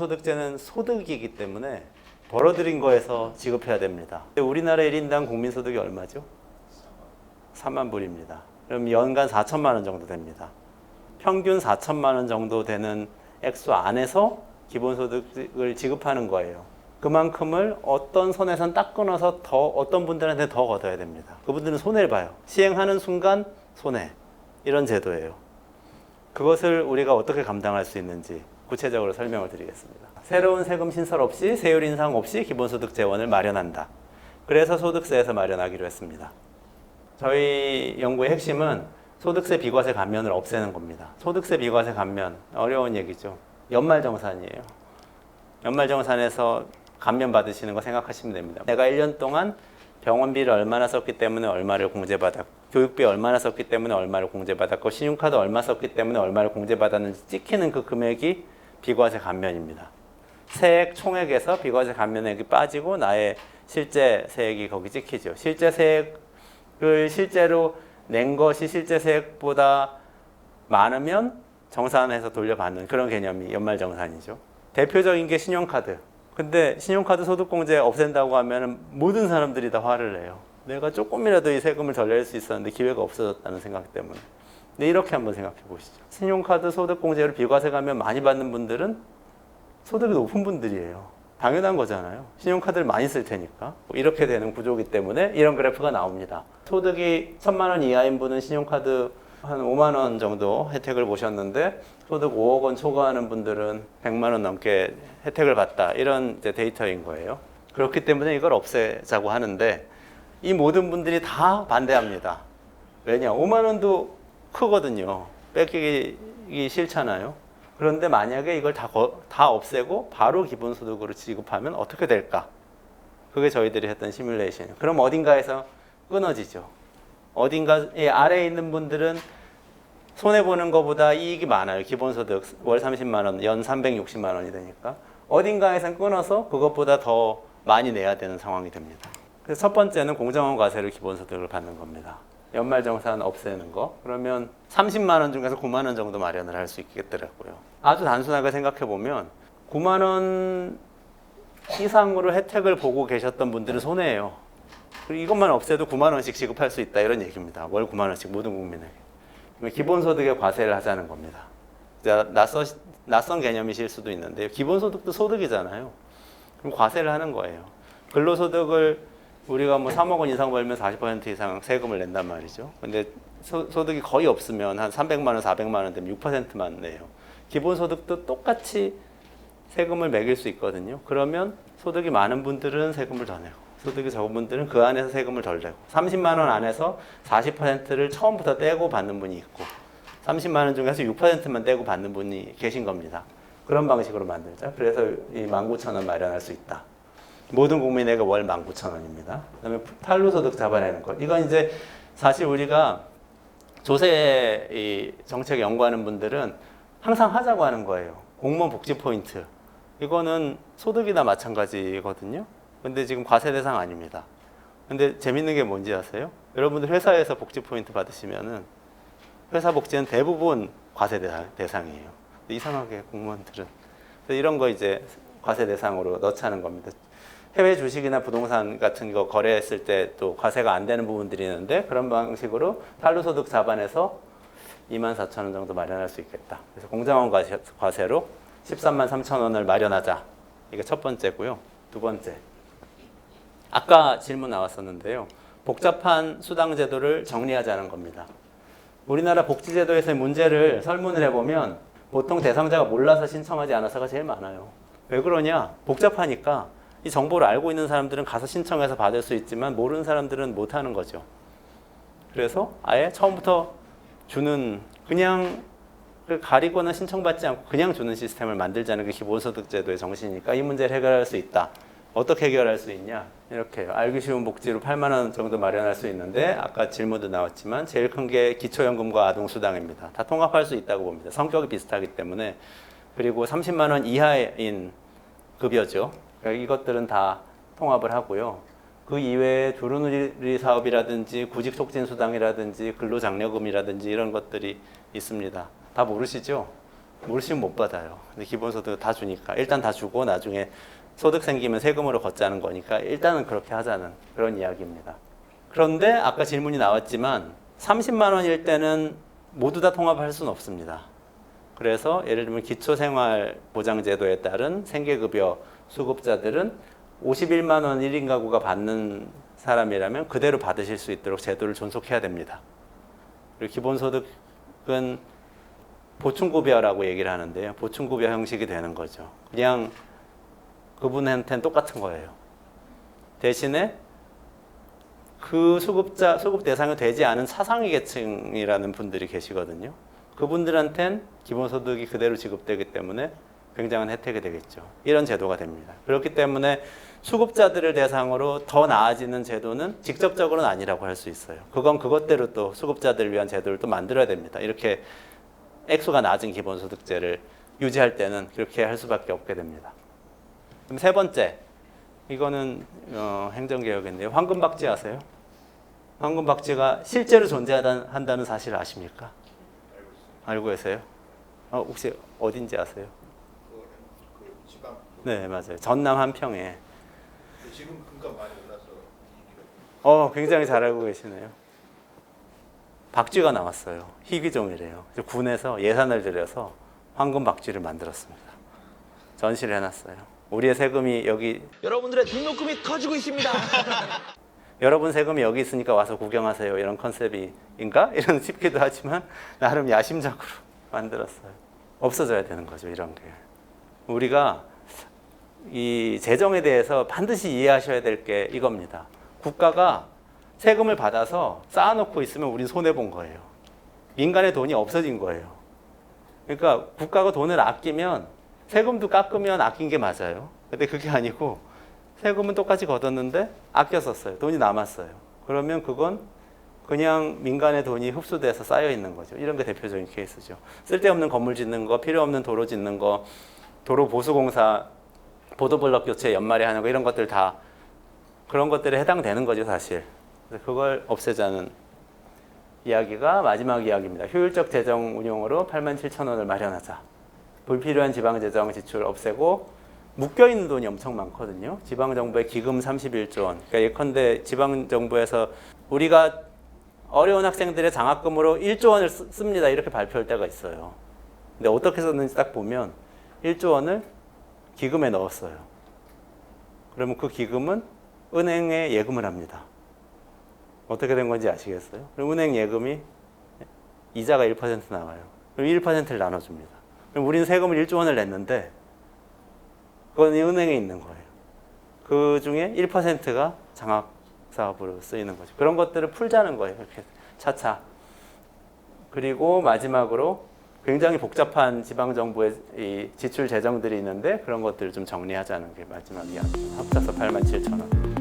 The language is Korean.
기본소득제는 소득이기 때문에 벌어들인 거에서 지급해야 됩니다. 우리나라 1인당 국민소득이 얼마죠? 3만 불입니다. 그럼 연간 4천만 원 정도 됩니다. 평균 4천만 원 정도 되는 액수 안에서 기본소득을 지급하는 거예요. 그만큼을 어떤 손에선 딱 끊어서 더 어떤 분들한테 더 걷어야 됩니다. 그분들은 손해를 봐요. 시행하는 순간 손해. 이런 제도예요. 그것을 우리가 어떻게 감당할 수 있는지 구체적으로 설명을 드리겠습니다. 새로운 세금 신설 없이 세율 인상 없이 기본소득 재원을 마련한다. 그래서 소득세에서 마련하기로 했습니다. 저희 연구의 핵심은 소득세 비과세 감면을 없애는 겁니다. 소득세 비과세 감면 어려운 얘기죠. 연말정산이에요. 연말정산에서 감면 받으시는 거 생각하시면 됩니다. 내가 1년 동안 병원비를 얼마나 썼기 때문에 얼마를 공제받았고 교육비 얼마나 썼기 때문에 얼마를 공제받았고 신용카드 얼마 썼기 때문에 얼마를 공제받았는지 찍히는 그 금액이 비과세 감면입니다. 세액 총액에서 비과세 감면액이 빠지고 나의 실제 세액이 거기 찍히죠. 실제 세액을 실제로 낸 것이 실제 세액보다 많으면 정산해서 돌려받는 그런 개념이 연말 정산이죠. 대표적인 게 신용카드. 근데 신용카드 소득공제 없앤다고 하면 모든 사람들이 다 화를 내요. 내가 조금이라도 이 세금을 덜낼수 있었는데 기회가 없어졌다는 생각 때문에. 근데 이렇게 한번 생각해 보시죠. 신용카드 소득공제를 비과세 가면 많이 받는 분들은 소득이 높은 분들이에요. 당연한 거잖아요. 신용카드를 많이 쓸 테니까. 이렇게 되는 구조이기 때문에 이런 그래프가 나옵니다. 소득이 천만 원 이하인 분은 신용카드 한 5만 원 정도 혜택을 보셨는데 소득 5억 원 초과하는 분들은 100만 원 넘게 혜택을 받다. 이런 데이터인 거예요. 그렇기 때문에 이걸 없애자고 하는데 이 모든 분들이 다 반대합니다. 왜냐? 5만 원도 크거든요. 뺏기기 싫잖아요. 그런데 만약에 이걸 다, 거- 다 없애고 바로 기본소득으로 지급하면 어떻게 될까? 그게 저희들이 했던 시뮬레이션이에요. 그럼 어딘가에서 끊어지죠. 어딘가에 아래에 있는 분들은 손해보는 것보다 이익이 많아요. 기본소득 월 30만 원, 연 360만 원이 되니까. 어딘가에선 끊어서 그것보다 더 많이 내야 되는 상황이 됩니다. 그래서 첫 번째는 공정원 과세로 기본소득을 받는 겁니다. 연말정산 없애는 거. 그러면 30만 원 중에서 9만 원 정도 마련을 할 수 있겠더라고요. 아주 단순하게 생각해 보면 9만 원 이상으로 혜택을 보고 계셨던 분들은 손해예요. 그리고 이것만 없애도 9만 원씩 지급할 수 있다 이런 얘기입니다. 월 9만 원씩 모든 국민에게. 기본소득에 과세를 하자는 겁니다. 자, 낯선, 낯선 개념이실 수도 있는데 기본소득도 소득이잖아요. 그럼 과세를 하는 거예요. 근로소득을 우리가 뭐 3억 원 이상 벌면 40% 이상 세금을 낸단 말이죠. 근데 소, 소득이 거의 없으면 한 300만 원, 400만 원 되면 6%만 내요. 기본 소득도 똑같이 세금을 매길 수 있거든요. 그러면 소득이 많은 분들은 세금을 더 내고 소득이 적은 분들은 그 안에서 세금을 덜 내고 30만 원 안에서 40%를 처음부터 떼고 받는 분이 있고 30만 원 중에서 6%만 떼고 받는 분이 계신 겁니다. 그런 방식으로 만들자. 그래서 이 19,000원 마련할 수 있다. 모든 국민에게 월 19,000원입니다. 그다음에 탈루 소득 잡아내는 것. 이건 이제 사실 우리가 조세 이 정책 연구하는 분들은 항상 하자고 하는 거예요. 공무원 복지 포인트. 이거는 소득이나 마찬가지거든요. 근데 지금 과세 대상 아닙니다. 근데 재밌는 게 뭔지 아세요? 여러분들 회사에서 복지 포인트 받으시면은 회사 복지는 대부분 과세 대상. 근데 이상하게 공무원들은 이런 거 이제 과세 대상으로 넣자는 겁니다. 해외 주식이나 부동산 같은 거 거래했을 때 또 과세가 안 되는 부분들이 있는데 그런 방식으로 탈루소득 자반에서 2만 4천 원 정도 마련할 수 있겠다. 그래서 공정원 과세, 과세 로 13만 3천 원을 마련하자. 이게 첫 번째고요. 두 번째. 아까 질문 나왔었는데요. 복잡한 수당 제도를 정리하자는 겁니다. 우리나라 복지제도에서의 문제를 설문을 해보면 보통 대상자가 몰라서 신청하지 않아서가 제일 많아요. 왜 그러냐? 복잡하니까 이 정보를 알고 있는 사람들은 가서 신청해서 받을 수 있지만 모르는 사람들은 못 하는 거죠. 그래서 아예 처음부터 주는 그냥 그 가리거나 신청받지 않고 그냥 주는 시스템을 만들자는 게 기본소득제도의 정신이니까 이 문제를 해결할 수 있다. 어떻게 해결할 수 있냐? 이렇게 알기 쉬운 복지로 8만 원 정도 마련할 수 있는데 아까 질문도 나왔지만 제일 큰 게 기초연금과 아동수당입니다. 다 통합할 수 있다고 봅니다. 성격이 비슷하기 때문에 그리고 30만 원 이하인 급여죠. 그러니까 이것들은 다 통합을 하고요. 그 이외에 두루누리 사업이라든지 구직 촉진 수당이라든지 근로장려금이라든지 이런 것들이 있습니다. 다 모르시죠? 모르시면 못 받아요. 근데 기본소득 다 주니까 일단 다 주고 나중에 소득 생기면 세금으로 걷자는 거니까 일단은 그렇게 하자는 그런 이야기입니다. 그런데 아까 질문이 나왔지만 30만 원일 때는 모두 다 통합할 수는 없습니다. 그래서 예를 들면 기초생활보장제도에 따른 생계급여 수급자들은 51만 원 1인 가구가 받는 사람이라면 그대로 받으실 수 있도록 제도를 존속해야 됩니다. 그리고 기본소득은 보충급여라고 얘기를 하는데요. 보충급여 형식이 되는 거죠. 그냥 그분한테는 똑같은 거예요. 대신에 그 수급자 수급 대상이 되지 않은 차상위 계층이라는 분들이 계시거든요. 그분들한텐 기본소득이 그대로 지급되기 때문에 굉장한 혜택이 되겠죠. 이런 제도가 됩니다. 그렇기 때문에 수급자들을 대상으로 더 나아지는 제도는 직접적으로는 아니라고 할 수 있어요. 그건 그것대로 또 수급자들을 위한 제도를 또 만들어야 됩니다. 이렇게 액수가 낮은 기본소득제를 유지할 때는 그렇게 할 수밖에 없게 됩니다. 그럼 세 번째, 이거는 어, 행정개혁인데요. 황금박쥐 아세요? 황금박쥐가 실제로 존재한다는 사실 아십니까? 알고 계세요? 어, 혹시 어딘지 아세요? 네, 맞아요. 전남 한평에. 그 지금 금값 많이 올라서 어, 굉장히 잘 알고 계시네요. 박쥐가 나왔어요. 희귀종이래요. 군에서 예산을 들여서 황금 박쥐를 만들었습니다. 전시를 해놨어요. 우리의 세금이 여기 여러분들의 등록금이 커지고 있습니다. 여러분 세금이 여기 있으니까 와서 구경하세요. 이런 컨셉인가? 이런 싶기도 하지만 나름 야심작으로 만들었어요. 없어져야 되는 거죠. 이런 게. 우리가 이 재정에 대해서 반드시 이해하셔야 될 게 이겁니다. 국가가 세금을 받아서 쌓아놓고 있으면 우린 손해 본 거예요. 민간의 돈이 없어진 거예요. 그러니까 국가가 돈을 아끼면 세금도 깎으면 아낀 게 맞아요. 근데 그게 아니고 세금은 똑같이 걷었는데 아껴 썼어요. 돈이 남았어요. 그러면 그건 그냥 민간의 돈이 흡수돼서 쌓여 있는 거죠. 이런 게 대표적인 케이스죠. 쓸데없는 건물 짓는 거, 필요 없는 도로 짓는 거, 도로 보수공사, 보도블럭 교체 연말에 하는 거 이런 것들 다 그런 것들에 해당되는 거죠, 사실. 그걸 없애자는 이야기가 마지막 이야기입니다. 효율적 재정 운용으로 8만 7천 원을 마련하자. 불필요한 지방 재정 지출 없애고 묶여 있는 돈이 엄청 많거든요. 지방 정부의 기금 31조 원. 그러니까 예컨대 지방 정부에서 우리가 어려운 학생들의 장학금으로 1조 원을 쓰- 씁니다. 이렇게 발표할 때가 있어요. 근데 어떻게 썼는지 딱 보면 1조 원을 기금에 넣었어요. 그러면 그 기금은 은행에 예금을 합니다. 어떻게 된 건지 아시겠어요? 그럼 은행 예금이 이자가 1% 나와요. 그럼 1%를 나눠줍니다. 그럼 우리는 세금을 1조 원을 냈는데 그건 이 은행에 있는 거예요. 그 중에 1%가 장학 사업으로 쓰이는 거죠. 그런 것들을 풀자는 거예요. 이렇게 차차. 그리고 마지막으로 굉장히 복잡한 지방 정부의 이 지출 재정들이 있는데 그런 것들을 좀 정리하자는 게 마지막 이야기. 합쳐서 8만 7천 원.